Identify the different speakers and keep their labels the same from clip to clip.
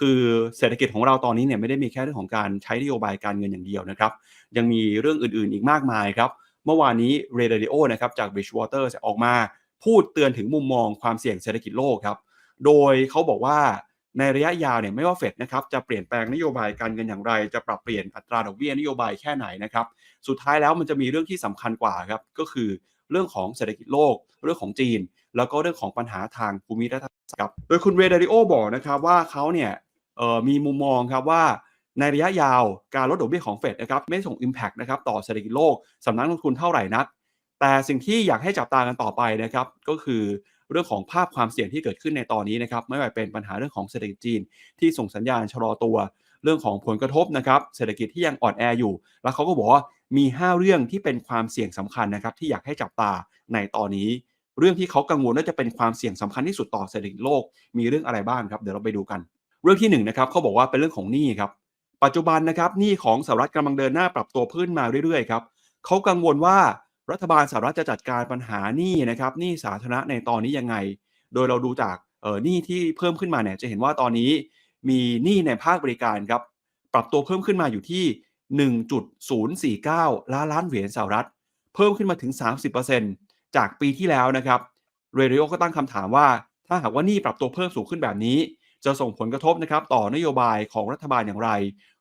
Speaker 1: คือเศรษฐกิจของเราตอนนี้เนี่ยไม่ได้มีแค่เรื่องของการใช้นโยบายการเงินอย่างเดียวนะครับ ยังมีเรื่องอื่นๆอีกมากมายครับ เมื่อวานนี้เรเด o นะครับจาก Bridgewater ออกมาพูดเตือนถึงมุมมองความเสี่ยงเศรษฐกิจโลกครับ โดยเขาบอกว่าในระยะยาวเนี่ยไม่ว่าเฟดนะครับจะเปลี่ยนแปลงนโยบายการเงินอย่างไร จะปรับเปลี่ยนอัตราดอกเบี้ยนโยบายแค่ไหนนะครับ สุดท้ายแล้วมันจะมีเรื่องที่สำคัญกว่าครับก็คือเรื่องของเศรษฐกิจโลก เรื่องของจีน แล้วก็เรื่องของปัญหาทางภูมิรัฐศาสตร์ครับโดยคุณเรเดริโอบอกนะครับว่าเขาเนี่ย มีมุมมองครับว่าในระยะยาวการลดดอกเบี้ยของเฟดนะครับไม่ส่ง Impact นะครับต่อเศรษฐกิจโลกสำนักลงทุนเท่าไหร่นัก แต่สิ่งที่อยากให้จับตากันต่อไปนะครับก็คือเรื่องของภาพความเสี่ยงที่เกิดขึ้นในตอนนี้นะครับไม่ว่าเป็นปัญหาเรื่องของเศรษฐกิจจีน ที่ส่งสัญญาณชะลอตัว เรื่องของผลกระทบนะครับเศรษฐกิจที่ยังอ่อนแออยู่ แล้วเขาก็บอกว่ามี 5 เรื่องที่เป็นความเสี่ยงสำคัญนะครับที่อยากให้จับตาในตอนนี้ เรื่องที่เขากังวลว่าจะเป็นความเสี่ยงสำคัญที่สุดต่อเศรษฐกิจโลก มีเรื่องอะไรบ้างครับเดี๋ยวเราไปดูกัน เรื่องที่1นนะครับเขาบอกว่าเป็นเรื่องของหนี้ครับปัจจุบันนะครับหนี้ของสหรัฐกำลังเดินหน้าปรับตัวขึ้นมาเรื่อยๆครับเขากังวลว่ารัฐบาลสหรัฐจะจัดการปัญหาหนี้นะครับหนี้สาธารณะในตอนนี้ยังไง โดยเราดูจากเออหนี้ที่เพิ่มขึ้นมาเนี่ยจะเห็นว่าตอนนี้มีหนี้ในภาคบริการครับปรับตัวเพิ่มขึ้นมาอยู่ที่ 1.049 ล้านล้านเหรียญสหรัฐ เพิ่มขึ้นมาถึง 30%จากปีที่แล้วนะครับเรเดโอก็ตั้งคำถามว่า ถ้าหากว่านี่ปรับตัวเพิ่มสูงขึ้นแบบนี้ จะส่งผลกระทบนะครับต่อนโยบายของรัฐบาลอย่างไร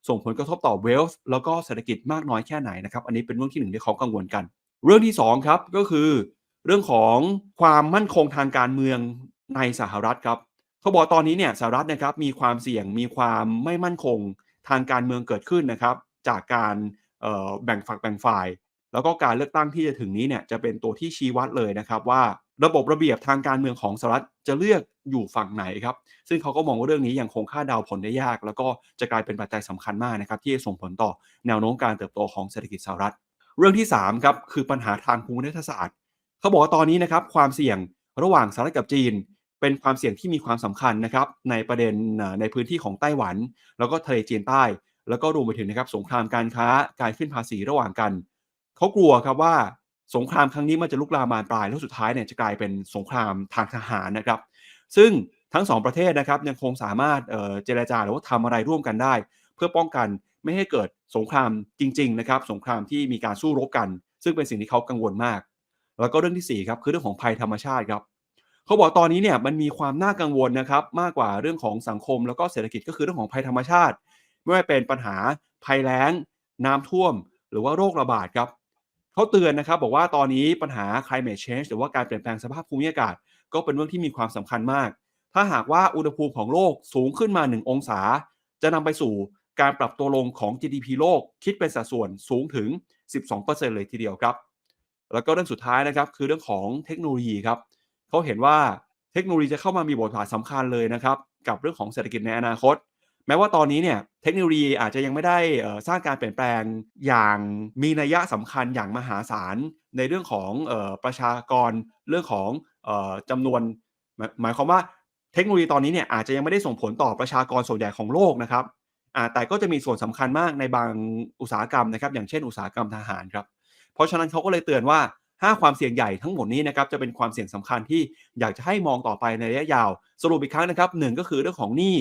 Speaker 1: ส่งผลกระทบต่อเวลส์แล้วก็เศรษฐกิจมากน้อยแค่ไหนนะครับ อันนี้เป็นเรื่องที่หนึ่งที่เขากังวลกัน เรื่องที่2ครับก็คือ เรื่องของความมั่นคงทางการเมืองในสหรัฐครับเขาบอกตอนนี้เนี่ยสหรัฐนะครับมีความเสี่ยงมีความไม่มั่นคงทางการเมืองเกิดขึ้นนะครับ จากการแบ่งฝักแบ่งฝ่าย แล้วก็การเลือกตั้งที่จะถึงนี้เนี่ยจะเป็นตัวที่ชี้วัดเลยนะครับว่า ระบบระเบียบทางการเมืองของสหรัฐจะเลือกอยู่ฝั่งไหนครับ ซึ่งเขาก็มองว่าเรื่องนี้ยังคงคาดเดาผลได้ยาก แล้วก็จะกลายเป็นปัจจัยสำคัญมากนะครับ ที่จะส่งผลต่อแนวโน้มการเติบโตของเศรษฐกิจสหรัฐ เรื่องที่3ครับคือปัญหาทางภูมิรัฐศาสตร์ เขาบอกว่าตอนนี้นะครับความเสี่ยงระหว่างสหรัฐกับจีน เป็นความเสี่ยงที่มีความสำคัญนะครับในประเด็นในพื้นที่ของไต้หวัน แล้วก็ทะเลจีนใต้ แล้วก็รวมไปถึงนะครับสงครามการค้าการขึ้นภาษีระหว่างกัน เขากลัวครับว่า สงครามครั้งนี้มันจะลุกลามบานปลาย แล้วสุดท้ายเนี่ยจะกลายเป็นสงครามทางทหารนะครับ ซึ่งทั้งสองประเทศนะครับยังคงสามารถเจรจาหรือว่าทำอะไรร่วมกันได้ เพื่อป้องกันไม่ให้เกิดสงครามจริง ๆ นะครับ สงครามที่มีการสู้รบกัน ซึ่งเป็นสิ่งที่เขากังวลมาก แล้วก็เรื่องที่4ครับคือเรื่องของภัยธรรมชาติครับเขาบอกตอนนี้เนี่ยมันมีความน่ากังวลนะครับมากกว่าเรื่องของสังคม แล้วก็เศรษฐกิจก็คือเรื่องของภัยธรรมชาติ ไม่ว่าเป็นปัญหาภัยแล้ง น้ำท่วม หรือว่าโรคระบาดครับ เขาเตือนนะครับบอกว่าตอนนี้ปัญหา climate change หรือว่าการเปลี่ยนแปลงสภาพภูมิอากาศ ก็เป็นเรื่องที่มีความสำคัญมาก ถ้าหากว่าอุณหภูมิของโลกสูงขึ้นมา 1 องศา จะนำไปสู่การปรับตัวลงของ GDP โลกคิดเป็นสัดส่วนสูงถึง 12%เลยทีเดียวครับ แล้วก็เรื่องสุดท้ายนะครับคือเรื่องของเทคโนโลยีครับเขาเห็นว่าเทคโนโลยีจะเข้ามามีบทบาทสำคัญเลยนะครับกับเรื่องของเศรษฐกิจในอนาคต แม้ว่าตอนนี้เนี่ยเทคโนโลยีอาจจะยังไม่ได้สร้างการเปลี่ยนแปลงอย่างมีนัยยะสำคัญอย่างมหาศาลในเรื่องของประชากรเรื่องของจำนวน หมายความว่าเทคโนโลยีตอนนี้เนี่ยอาจจะยังไม่ได้ส่งผลต่อประชากรส่วนใหญ่ของโลกนะครับแต่ก็จะมีส่วนสำคัญมากในบางอุตสาหกรรมนะครับ อย่างเช่นอุตสาหกรรมทหารครับ เพราะฉะนั้นเขาก็เลยเตือนว่า 5 ความเสี่ยงใหญ่ทั้งหมดนี้นะครับจะเป็นความเสี่ยงสำคัญที่อยากจะให้มองต่อไปในระยะยาว สรุปอีกครั้งนะครับหก็คือเรื่องของหนี้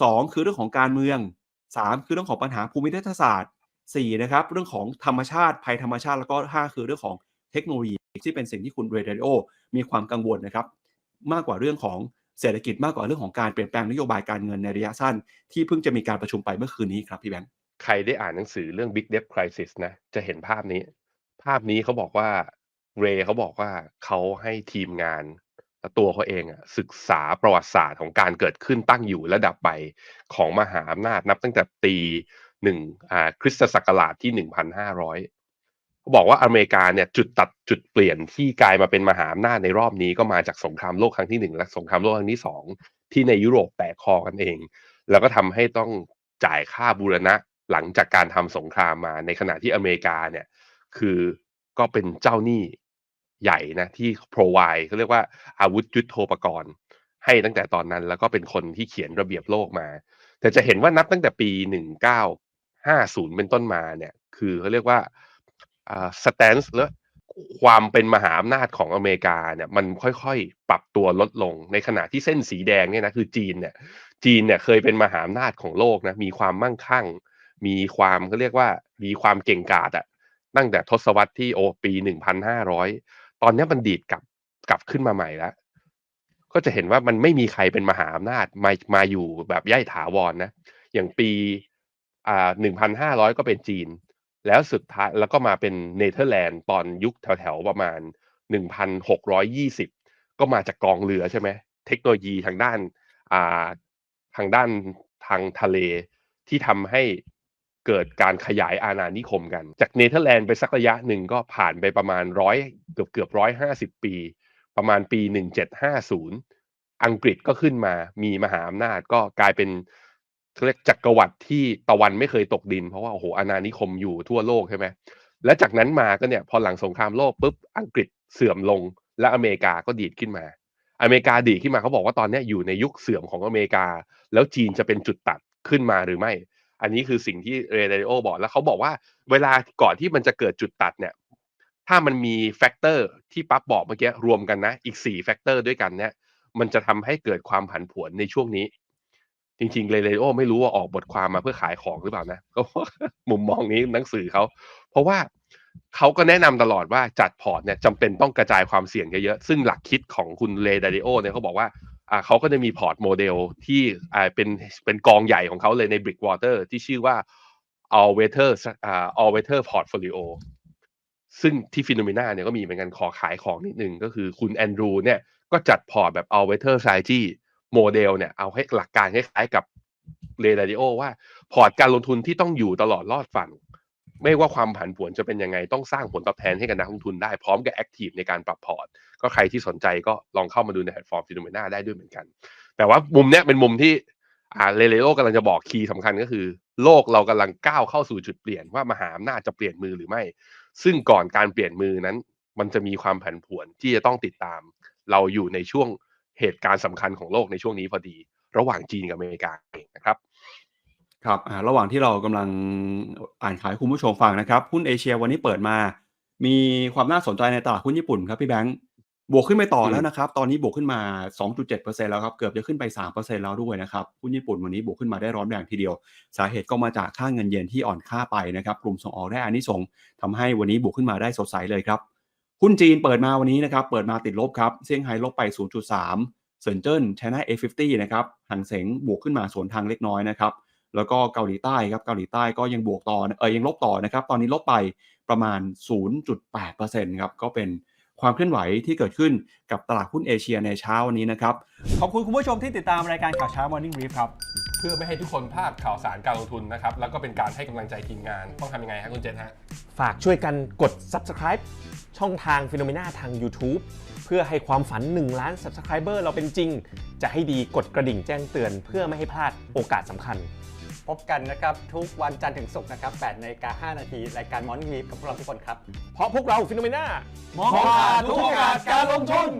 Speaker 1: 2 คือเรื่องของการเมือง 3 คือเรื่องของปัญหาภูมิรัฐศาสตร์ 4 นะครับ เรื่องของธรรมชาติภัยธรรมชาติแล้วก็ 5 คือเรื่องของเทคโนโลยีที่เป็นสิ่งที่คุณเรเดโอมีความกังวลนะครับ มากกว่าเรื่องของเศรษฐกิจมากกว่าเรื่องของการเปลี่ยนแปลงนโยบายการเงินในระยะสั้น ที่เพิ่งจะมีการประชุมไปเมื่อคืนนี้ครับพี่แบงค์
Speaker 2: ใครได้อ่านหนังสือเรื่อง Big Debt Crisis นะจะเห็นภาพนี้ ภาพนี้เขาบอกว่าเรเขาบอกว่าเขาให้ทีมงาน ตัวเขาเองอะศึกษาประวัติศาสตร์ของการเกิดขึ้นตั้งอยู่ระดับไปของมหาอำนาจนับตั้งแต่ปีหนึ่งอ่าคริสตศักราชที่หนึ่งพันห้าร้อยเขาบอกว่าอเมริกาเนี่ยจุดตัดจุดเปลี่ยนที่กลายมาเป็นมหาอำนาจในรอบนี้ก็มาจากสงครามโลกครั้งที่หนึ่งและสงครามโลกครั้งที่สองที่ในยุโรปแตกคอกันเอง แล้วก็ทำให้ต้องจ่ายค่าบูรณะหลังจากการทำสงครามมาในขณะที่อเมริกาเนี่ยคือก็เป็นเจ้าหนี้ ใหญ่นะที่ provide เขาเรียกว่าอาวุธยุโทโธปกรณ์ ให้ตั้งแต่ตอนนั้นแล้วก็เป็นคนที่เขียนระเบียบโลกมา แต่จะเห็นว่านับตั้งแต่ปี 1950 เป็นต้นมาเนี่ย คือเขาเรียกว่าสแตนซ์และความเป็นมหาอำนาจของอเมริกาเนี่ยมันค่อยๆ ปรับตัวลดลงในขณะที่เส้นสีแดงเนี่ยนะคือจีนเนี่ยจีนเนี่ยเคยเป็นมหาอำนาจของโลกนะมีความมั่งคั่ง มีความเขาเรียกว่ามีความเก่งกาจอะตั้งแต่ทศวรรษที่โอปี 1500 ตอนนี้มันดีดกลับกลับขึ้นมาใหม่แล้ว ก็จะเห็นว่ามันไม่มีใครเป็นมหาอำนาจมามาอยู่แบบย่ายถาวรนะ อย่างปีอ่าหนึ่งพันห้าร้อยก็เป็นจีน แล้วสุดท้ายแล้วก็มาเป็นเนเธอร์แลนด์ตอนยุคแถวๆประมาณหนึ่งพันหกร้อยยี่สิบก็มาจากกองเรือใช่ไหมเทคโนโลยีทางด้านอ่าทางด้านทางทะเลที่ทำให้ เกิดการขยายอาณานิคมกัน จากเนเธอร์แลนด์ไปสักระยะหนึ่งก็ผ่านไปประมาณร้อยเกือบเกือบร้อยห้าสิบปี ประมาณปีหนึ่งเจ็ดห้าศูนย์อังกฤษก็ขึ้นมามีมหาอำนาจก็กลายเป็นเรียกจักรวรรดิที่ตะวันไม่เคยตกดิน เพราะว่าโอ้โหอาณานิคมอยู่ทั่วโลกใช่ไหมและจากนั้นมาก็เนี่ยพอหลังสงครามโลกปุ๊บอังกฤษเสื่อมลง และอเมริกาก็ดีดขึ้นมา อเมริกาดีขึ้นมาเขาบอกว่าตอนนี้อยู่ในยุคเสื่อมของอเมริกา แล้วจีนจะเป็นจุดตัดขึ้นมาหรือไม่ อันนี้คือสิ่งที่เรเดโอบอกแล้วเขาบอกว่าเวลาก่อนที่มันจะเกิดจุดตัดเนี่ยถ้ามันมีแฟกเตอร์ที่ปั๊บบอกเมื่อกี้รวมกันนะอีก4แฟกเตอร์ด้วยกันเนี่ยมันจะทำให้เกิดความผันผวนในช่วงนี้ จริงๆเรเดโอไม่รู้ว่าออกบทความมาเพื่อขายของหรือเปล่านะก็มุมมองนี้หนังสือเขาเพราะว่าเขาก็แนะนำตลอดว่าจัดพอร์ตเนี่ยจำเป็นต้องกระจายความเสี่ยงเยอะๆ ซึ่งหลักคิดของคุณเรเดโอเนี่ยเขาบอกว่า อ่าเขาก็จะมีพอร์ตโมเดลที่อ่าเป็นเป็นกองใหญ่ของเขาเลยใน Brickwater ที่ชื่อว่า All Weather อ่า All Weather Portfolio ซึ่งที่ฟิโนเมนาเนี่ยก็มีเหมือนกันขอขายของนิดนึงก็คือคุณแอนดรูเนี่ยก็จัดพอร์ตแบบ All Weather Strategy โมเดลเนี่ยเอาให้หลักการคล้ายๆกับเรดาริโอว่าพอร์ตการลงทุนที่ต้องอยู่ตลอดรอดฝั่ง ไม่ว่าความผันผวนจะเป็นยังไงต้องสร้างผลตอบแทนให้กับนักลงทุนได้พร้อมกับแอคทีฟในการปรับพอร์ต ก็ใครที่สนใจก็ลองเข้ามาดูในแพลตฟอร์มฟิโนเมนาได้ด้วยเหมือนกัน แต่ว่ามุมเนี้ยเป็นมุมที่อ่าเรเลโอกำลังจะบอกคีย์สำคัญก็คือ โลกเรากำลังก้าวเข้าสู่จุดเปลี่ยนว่ามหาอำนาจจะเปลี่ยนมือหรือไม่ ซึ่งก่อนการเปลี่ยนมือนั้น มันจะมีความผันผวนที่จะต้องติดตาม เราอยู่ในช่วงเหตุการณ์สำคัญของโลกในช่วงนี้พอดี ระหว่างจีนกับอเมริกาเองนะครับ
Speaker 1: ครับระหว่างที่เรากำลังอ่านขายคุณผู้ชมฟังนะครับหุ้นเอเชียวันนี้เปิดมา มีความน่าสนใจในตลาดหุ้นญี่ปุ่นครับพี่แบงค์บวกขึ้นไปต่อแล้วนะครับ ตอนนี้บวกขึ้นมา 2.7%แล้วครับ เกือบจะขึ้นไป 3%แล้วด้วยนะครับ หุ้นญี่ปุ่นวันนี้บวกขึ้นมาได้ร้อนแรงทีเดียว สาเหตุก็มาจากค่าเงินเยนที่อ่อนค่าไปนะครับ กลุ่มส่งออกได้อานิสงส์ทำให้วันนี้บวกขึ้นมาได้สดใสเลยครับ หุ้นจีนเปิดมาวันนี้นะครับ เปิดมาติดลบครับเซี่ยงไฮ้ลบไป 0.3เซินเจิ้น China A50 นะครับ หังเสงบวกขึ้นมาสวนทางเล็กน้อยนะครับ แล้วก็เกาหลีใต้ครับเกาหลีใต้ก็ยังบวกต่อเออยังลบต่อนะครับ ตอนนี้ลบไปประมาณ 0.8%ครับก็เป็นความเคลื่อนไหวที่เกิดขึ้นกับตลาดหุ้นเอเชียในเช้าวันนี้นะครับ
Speaker 3: ขอบคุณคุณผู้ชมที่ติดตามรายการข่าวเช้า Morning Brief ครับ
Speaker 2: เพื่อไม่ให้ทุกคนพลาดข่าวสารการลงทุนนะครับ แล้วก็เป็นการให้กำลังใจทีมงาน ต้องทำยังไงฮะคุณเจษฮะ
Speaker 4: ฝากช่วยกันกด subscribe ช่องทาง p h e n o m e n a ทาง YouTube เพื่อให้ความฝัน 1 ล้าน subscriber เราเป็นจริง จะให้ดีกดกระดิ่งแจ้งเตือน เพื่อไม่ให้พลาดโอกาสสำคัญ
Speaker 3: พบกันนะครับทุกวันจันทร์ถึงศุกร์นะครับ8นาฬิกา5นาทีรายการ Morning Brief กับพวกเราทุกคนครับ
Speaker 4: เพราะพวกเรา p h e n o m e n a
Speaker 3: มองขาดทุกโอกาสการลงทุน